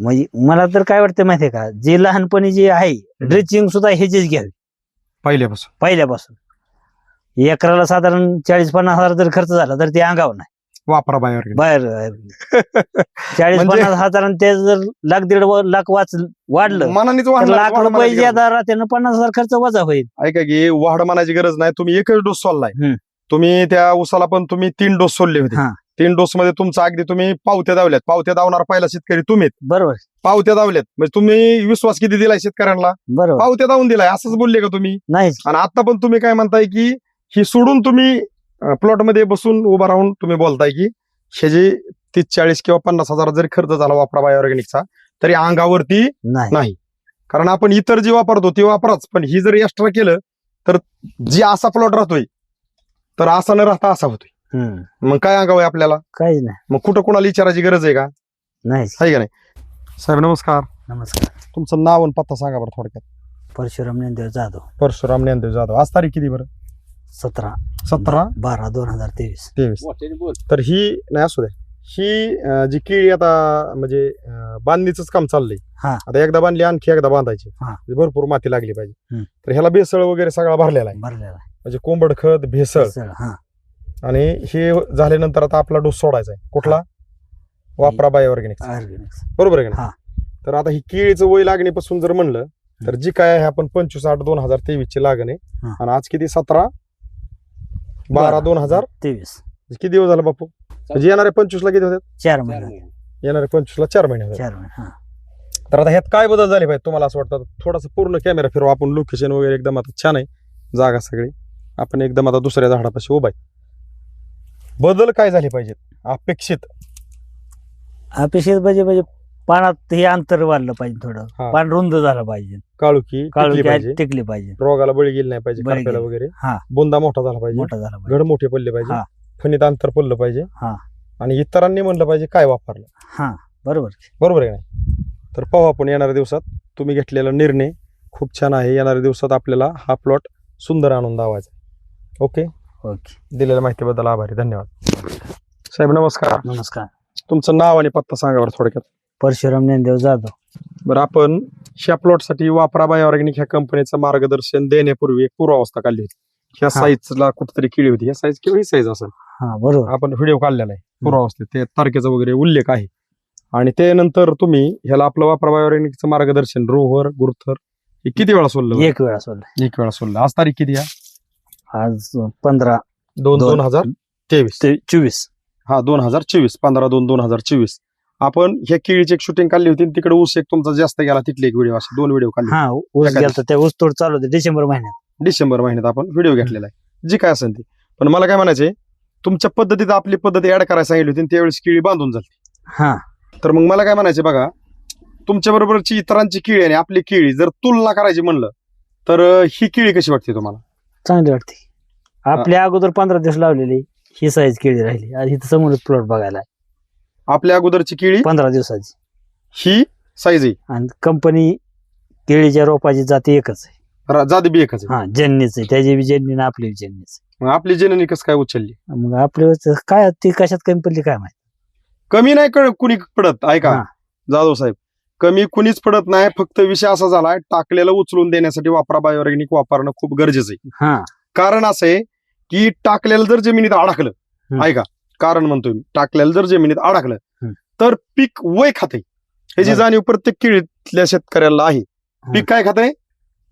म्हणजे मला तर काय वाटतं माहितीये का? जे लहानपणी जे आहे ड्रेचिंग सुद्धा ह्याचीच घ्यावी. पहिल्यापासून. पहिल्यापासून. एकराला साधारण चाळीस पन्नास हजार जर खर्च झाला तर ते अंगावर नाही. वापरा बाहेर बाहेर. चाळीस म्हणजे- पन्नास हजारानं ते जर लाख दीड व- लाख वाच वाढलं मनानेच तर वाढणार, लाख वाढ रुपये गरज राहते पन्नास हजार खर्च वजा होईल. ऐका की वाढ म्हणायची गरज नाही. तुम्ही एकच डोस सोडलाय. हम्म. तुम्ही त्या उसाला पण तुम्ही तीन डोस सोडले होते. हा. तीन डोस मध्ये तुमचा अगदी तुम्ही पावत्या दावल्यात. पावत्या दावणार पहिला शेतकरी तुम्हीच. बरोबर. पावत्या दावल्यात. म्हणजे तुम्ही विश्वास किती दिलाय शेतकऱ्यांना? बरोबर. पावत्या दावून दिलाय. असंच बोलले का तुम्ही? नाही आणि आता पण तुम्ही काय म्हणताय की ही सोडून तुम्ही प्लॉटमध्ये बसून उभा राहून तुम्ही बोलताय की ह्याची तीस चाळीस किंवा पन्नास हजार जरी खर्च झाला वापरा बायोऑर्गॅनिकचा तरी अंगावरती नाही. नाही. कारण आपण इतर जे वापरतो ते वापराच. पण ही जर एक्स्ट्रा केलं तर जी असा प्लॉट राहतोय तर असा न राहता असा होतोय. हम्म. मग काय अंगावं आपल्याला? काहीच नाही. मग कुठं कोणाला विचारायची गरज आहे का? नाही आहे का नाही? साहेब नमस्कार. नमस्कार. तुमचं नाव आणि पत्ता सांगा बरं थोडक्यात. परशुराम ज्ञानदेव जाधव. परशुराम ज्ञानदेव जाधव. आज तारीख किती बरं? सतरा. सतरा? बारा दोन हजार तेवीस. तेवीस. तर ही नाही असू द्या ही अं, जी केळी आता म्हणजे अं, बांधणीच काम चाललंय. हा. आता एकदा बांधली आणखी एकदा बांधायची. हा. म्हणजे भरपूर माती लागली पाहिजे. हम्म. तर ह्याला भेसळ वगैरे सगळा भरलेला आहे. भरलेला आहे. म्हणजे कोंबड खत भेसळ. हा. आणि हे झाल्यानंतर आता आपला डोस सोडायचा आहे. कुठला? वापरा बाय ऑर्गॅनिक ऑर्गॅनिक्स. बरोबर आहे का हा. नाही? तर आता ही केळीचं वय लागणीपासून जर म्हणलं तर जी काय आहे आपण पंचवीस आठ दोन हजार तेवीस ची लागण आहे. हा. आणि आज किती? सतरा? बारा दोन हजार? तेवीस. किती दिवस झाला बापू? म्हणजे येणारे पंचवीस ला किती होतात चार महिने. येणारे पंचवीस ला चार महिने होतात चार महिने हा. तर आता ह्यात काय बदल झाले पाहिजे? तुम्हाला असं वाटतं? थोडासा पूर्ण कॅमेरा फिरवा. आपण लोकेशन वगैरे एकदम आता छान आहे. जागा सगळी. आपण एकदम आता दुसऱ्या झाडापाशी उभा आहे. बदल काय झाले पाहिजेत? अपेक्षित. अपेक्षित म्हणजे म्हणजे पानात हे अंतर वाढलं पाहिजे थोडं. पान रुंद झालं पाहिजे. काळुकी काळू टिकली पाहिजे. पाहिजे. रोगाला बळी गेली नाही पाहिजे. वगैरे. हा. बुंदा मोठा झाला पाहिजे. मोठा झाला पाहिजे. घड मोठे पडले पाहिजे. फणीत अंतर पडलं पाहिजे. हा. आणि इतरांनी म्हणलं पाहिजे काय वापरलं. हा. बरोबर. बरोबर आहे नाही? तर पाहू आपण येणाऱ्या दिवसात. तुम्ही घेतलेला निर्णय खूप छान आहे. येणाऱ्या दिवसात आपल्याला हा प्लॉट सुंदर आणून दावायचा ओके. ओके. दिलेल्या माहितीबद्दल आभारी. धन्यवाद. साहेब नमस्कार. नमस्कार. तुमचं नाव आणि पत्ता सांगा बरं थोडक्यात. परशुराम ज्ञानदेव जाधव. बरं आपण ह्या प्लॉटसाठी वापरा बाय ऑर्गॅनिक ह्या कंपनीचं मार्गदर्शन देण्यापूर्वी एक पूर्वावस्था काढली होती. ह्या हा. साईजला कुठेतरी किळी होती. ह्या साईज किंवा ही साईज असेल. हा बरोबर. आपण व्हिडिओ काढलेला आहे. पूर्वावस्थेत. ते तारखेचा वगैरे उल्लेख आहे. आणि त्यानंतर तुम्ही ह्याला आपलं वापरा बाय ऑर्गॅनिकचं मार्गदर्शन रोहर गुरुथर हे किती वेळा सोडलं एक वेळा सोडलं. एक वेळा सोडलं. आज तारीख किती आहे? आज पंधरा दोन दोन. दोन हजार तेवीस ते चोवीस. हा दोन हजार चोवीस. पंधरा दोन दोन हजार चोवीस. आपण ह्या केळीची एक शूटिंग काढली होती तिकडे ऊस एक तुमचा जास्त गेला तिथले एक व्हिडिओ असे दोन व्हिडिओ काढले. हा ऊस. गेलता त्या ऊस तोड चालू होते डिसेंबर महिन्यात. डिसेंबर महिन्यात आपण व्हिडिओ घेतलेला आहे. जी काय असेल ती. पण मला काय म्हणायचे तुमच्या पद्धतीत आपली पद्धत ऍड करायला सांगितली होती आणि त्यावेळेस केळी बांधून झाली. हा. तर मग मला काय म्हणायचे बघा तुमच्या बरोबरची इतरांची केळी आणि आपली केळी जर तुलना करायची म्हणलं तर अं, ही केळी कशी वाटते तुम्हाला? चांगली वाटते. आपल्या अगोदर पंधरा दिवस लावलेली ही साईज केळी राहिली. आज इथं समोर प्लॉट बघायला. आहे. आपल्या अगोदरची केळी? पंधरा दिवसाची. ही साईज आहे. आणि कंपनी केळीच्या रोपाची जाती एकच आहे. रा- जादी बी एकच आहे. हा जन्नीच आहे. त्याची बी जन्नी आपली बी जन्नीच मग आपली जननी कसं काय उचलली? मग आपल्या काय ती कशात कमी पडली काय माहिती? कमी नाही कळ कुणी पडत. ऐका. हा. जाधव साहेब कमी कुणीच पडत नाही फक्त विषय असा झालाय टाकलेलं उचलून देण्यासाठी वापरा बायोऑर्गॅनिक वापरणं खूप गरजेचं आहे. कारण असं आहे की टाकलेलं जर जमिनीत अडकलं. ऐका कारण म्हणतोय मी टाकलेलं जर जमिनीत अडकलं. तर पीक वय खाते. ह्याची. जाणीव प्रत्येक केळीतल्या शेतकऱ्याला आहे. पीक काय खाते?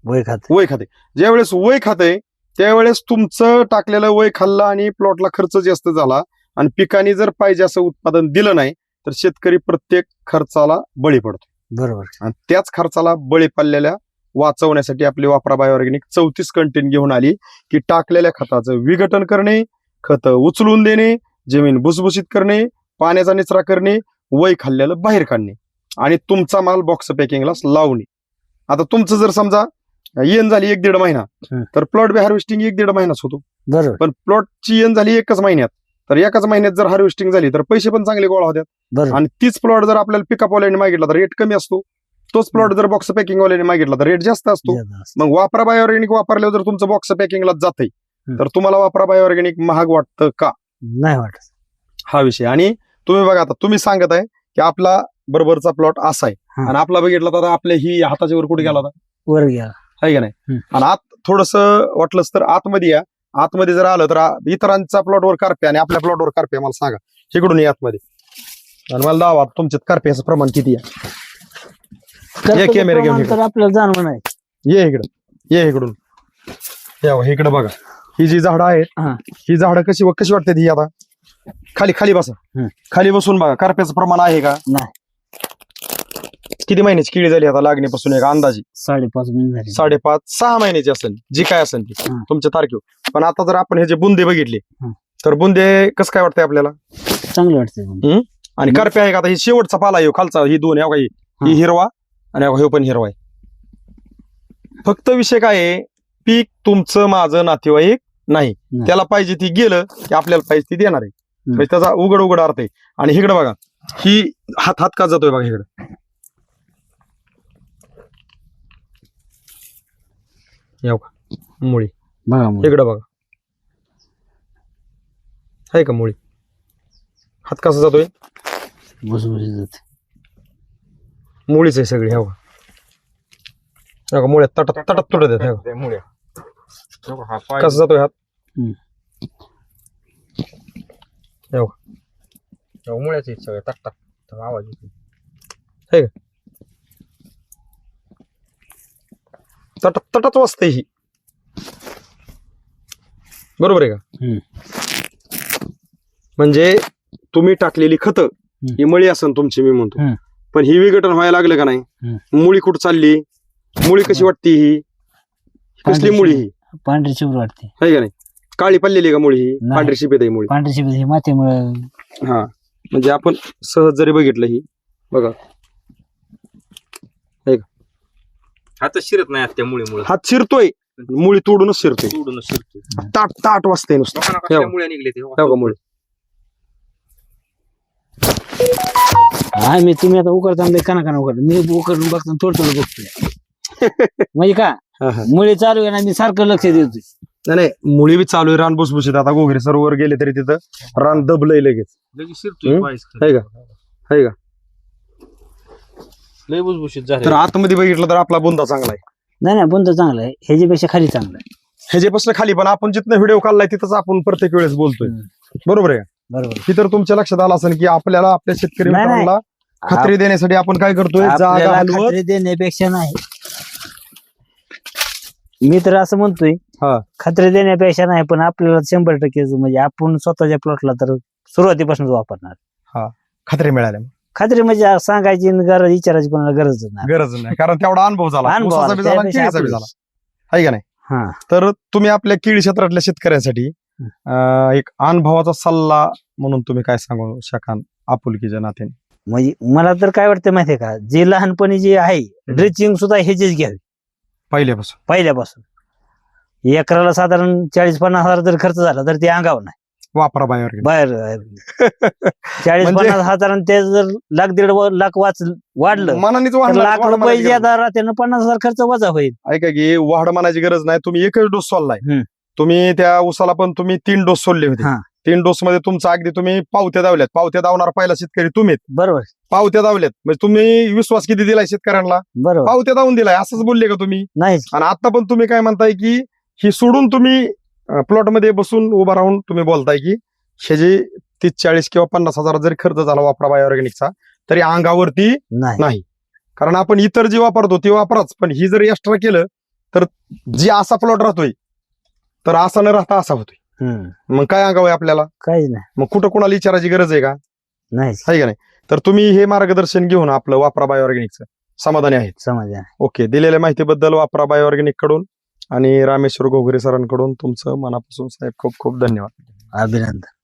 वय खात. वय खाते. ज्यावेळेस वय खाते त्यावेळेस तुमचं टाकलेलं वय खाल्लं आणि प्लॉटला खर्च जास्त झाला आणि पिकाने जर पाहिजे असं उत्पादन दिलं नाही तर शेतकरी प्रत्येक खर्चाला बळी पडतो. बरोबर. आणि त्याच खर्चाला बळी पडलेल्या वाचवण्यासाठी आपली वापरा बायोऑर्गॅनिक चौतीस कंटेन घेऊन आली की टाकलेल्या खताचं विघटन करणे खत उचलून देणे जमीन भुसभुशीत करणे पाण्याचा निचरा करणे वय खाल्लेलं बाहेर काढणे आणि तुमचा माल बॉक्स पॅकिंगला लावणे. आता तुमचं जर समजा येण झाली एक दीड महिना. तर प्लॉट बी हार्वेस्टिंग एक दीड महिनाच होतो. बरोबर. पण प्लॉटची येण झाली एकच महिन्यात तर एकाच महिन्यात जर हार्वेस्टिंग झाली तर पैसे पण चांगले गोळा होतात. आणि तीच प्लॉट जर आपल्याला पिकअप वाल्याने मागितला तर रेट कमी असतो. तोच प्लॉट जर बॉक्स पॅकिंग वाल्याने मागितला तर रेट जास्त असतो. मग वापरा बायोऑर्गॅनिक वापरल्यावर जर तुमचं बॉक्स पॅकिंगला जातंय हम्म. तर तुम्हाला वापरा बायोऑर्गॅनिक महाग वाटतं का? नाही वाटत. हा विषय. आणि तुम्ही बघा आता तुम्ही सांगत आहे की आपला बरोबरचा प्लॉट असा आहे. हा. आणि आपला बघितला तर आपल्या ही हाताच्या वर कुठे गेला होता? वर गेला. आहे का नाही? हम्म. आणि आत थोडस वाटलंच तर आतमध्ये या. आतमध्ये जर आलं तर आ- इतरांच्या प्लॉटवर कारपे आणि आपल्या प्लॉटवर कारपे मला सांगा. इकडून या आतमध्ये. आणि मला दावा तुमच्यात कारप्याचं प्रमाण किती आहे? खर्चाचं camera घेऊन प्रमाण. तर आपल्याला जाणवं नाही. ये इकडं. ये इकडून. या बघा, इकडं बघा. ही जी झाडं आहेत हा. ही झाडं कशी कशी वाटतात ही आता? खाली खाली बसा. हम्म. खाली बसून बघा कारप्याचं प्रमाण आहे का? नाही. किती महिन्याची किळी झाली आता लागणीपासून एक अंदाजी? साडेपाच महिने झाले. साडेपाच सहा महिन्याची असेल. जी काय असेल ती. हं. तुमच्या तारखेवर. पण आता जर आपण हे जे बुंदे बघितले हं. तर बुंदे कसं काय वाटतंय आपल्याला? चांगलं वाटतंय आणि हं. करप्या आहे का? आता ही शेवटचा पाला आहे ह्यो, खालचा. ही दोन आहे ही हं. हिरवा आणि हे हे पण हिरवा आहे. फक्त विषय काय आहे? पीक तुमचं माझं नातेवाईक नाही. त्याला पाहिजे ती गेलं की आपल्याला पाहिजे ती देणार आहे. म्हणजे त्याचा उघड उघड अर्थ आहे. आणि इकडे बघा ही हात हात का जातोय बघा इकडे? बघा मुळी. इकडे बघा. आहे का मुळी? हात कसा जातोय? भुसभुशीत जाते. मुळीच आहे सगळी ह्या बघा, मुळ्यात तटात तटात तुटत आहेत ह्या बघा. कसा जातोय हात हम्म. ह्या बघा. मुळ्याच सगळं टाक टाक आवाज येतो तटात तटात वाजते ही बरोबर आहे का हम्म. म्हणजे तुम्ही टाकलेली खत ही मळी असन तुमची मी म्हणतो. पण ही विघटन व्हायला लागलं का नाही. मुळी कुठं चालली? मुळी कशी वाटते ही? कसली मुळी ही? पांढरी शुभ्र वाटते. आहे का नाही? काळी पडलेली का मुळी ही. पांढरी शिपेत आहे मुळी. पांढरी शुभ्र हे मातीमुळे. हा. म्हणजे आपण सहज जरी बघितलं ही बघा. आता शिरत नाही त्या मुळे मुळे हात शिरतोय मुळी तोडूनच शिरतोय. सोडून शिरतो ताट ताट वाजते नुसतं. मुळे निघले ते हो का मुळी. हा मी तुम्ही आता उकडता काना काना उकडता मी उकडून बघतो थोडं थोडं बघतोय. म्हणजे का? हा, हा. मुळे चालू आहे ना मी सारखं लक्ष देतोय. नाही नाही मुळी बी चालू आहे रान भुसभुशीत. आता गोगरे सरोवर गेले तरी तिथं रान दबलंय लगेच. लगेच शिरतोय हम्म? पायस आहे का? आहे का? लय भुसभुशीत तर झाले आतमध्ये बघितलं तर आपला बुंदा चांगला आहे. नाही नाही बंद चांगलं आहे. ह्याच्यापेक्षा खाली चांगलं आहे. ह्याच्यापासून खाली पण आपण जिथनं व्हिडिओ काढलाय तिथंच आपण प्रत्येक वेळेस बोलतोय. बरोबर आहे का? बरोबर. ही तर तुमच्या लक्षात आलं असेल की आपल्याला आपल्या शेतकरी नाही, नाही. मित्रांना खात्री देण्यासाठी आपण काय करतोय? जागा आपल्याला हलवत. खात्री देण्यापेक्षा नाही. मी तर असं म्हणतोय हा. खात्री देण्यापेक्षा नाही पण आपल्याला शंभर टक्के म्हणजे आपण स्वतःच्या प्लॉटला तर सुरुवातीपासूनच वापरणार. खात्री मिळाल्या खात्री म्हणजे सांगायची आणि गरज विचारायची कोणाला गरज नाही. गरज नाही कारण तेवढा अनुभव झाला. अनुभव ऊसाचा आला, बी झाला आणि त्यापेक्षा केळीचा बी आपलं- झाला. आहे का नाही? हा. तर तुम्ही आपल्या केळी क्षेत्रातल्या शेतकऱ्यांसाठी एक अनुभवाचा सल्ला म्हणून तुम्ही काय सांगू शकाल आपुलकीच्या नात्याने म्हणजे मला तर काय वाटतं माहितीये का? जे लहानपणी जे आहे ड्रिचिंग सुद्धा ह्याचीच घ्यावी. पहिल्यापासून. पहिल्यापासून. एकराला साधारण चाळीस पन्नास हजार जर खर्च झाला तर ते अंगावर नाही. वापरा बाहेर बाहेर चाळीस म्हणजे- पन्नास हजारानं ते जर लाख दीड व- लाख वाच वाढलं मनानेच तर वाढ लाख रुपये ज्यादा राहते पन्नास हजार खर्च वजा होईल. ऐका की वाढ मानाची गरज नाही. तुम्ही एकच डोस सोडलाय. हम्म. तुम्ही त्या उसाला पण तुम्ही तीन डोस सोडले होते. हा. तीन डोस मध्ये तुमचा अगदी तुम्ही पावत्या दावल्यात. पावत्या दावणार पहिला शेतकरी तुम्हीच. बरोबर. पावत्या दावल्यात. म्हणजे तुम्ही विश्वास किती दिलाय शेतकऱ्यांना? बरोबर. पावत्या दावून दिलाय. असंच बोलले का तुम्ही? नाही आणि आता पण तुम्ही काय म्हणताय की ही सोडून तुम्ही प्लॉटमध्ये बसून उभा राहून तुम्ही बोलताय की हे जे तीस चाळीस किंवा पन्नास हजार जरी खर्च झाला वापरा बायोऑर्गॅनिकचा तरी अंगावरती नाही. नाही. कारण आपण इतर जे वापरतो ते वापराच. पण ही जर एक्स्ट्रा केलं तर जी असा प्लॉट राहतोय तर असा न राहता असा होतोय. हम्म. मग काय अंगावं आपल्याला? काहीच नाही. मग कुठं कोणाला विचारायची गरज आहे का? नाही. आहे का नाही? तर तुम्ही हे मार्गदर्शन घेऊन आपलं वापरा बायोऑर्गॅनिकचं समाधानी आहेत. समजा ओके. दिलेल्या माहितीबद्दल वापरा बायोऑर्गॅनिककडून आणि रामेश्वर घोगरे सरांकडून तुमचं मनापासून साहेब खूप खूप धन्यवाद. अभिनंदन.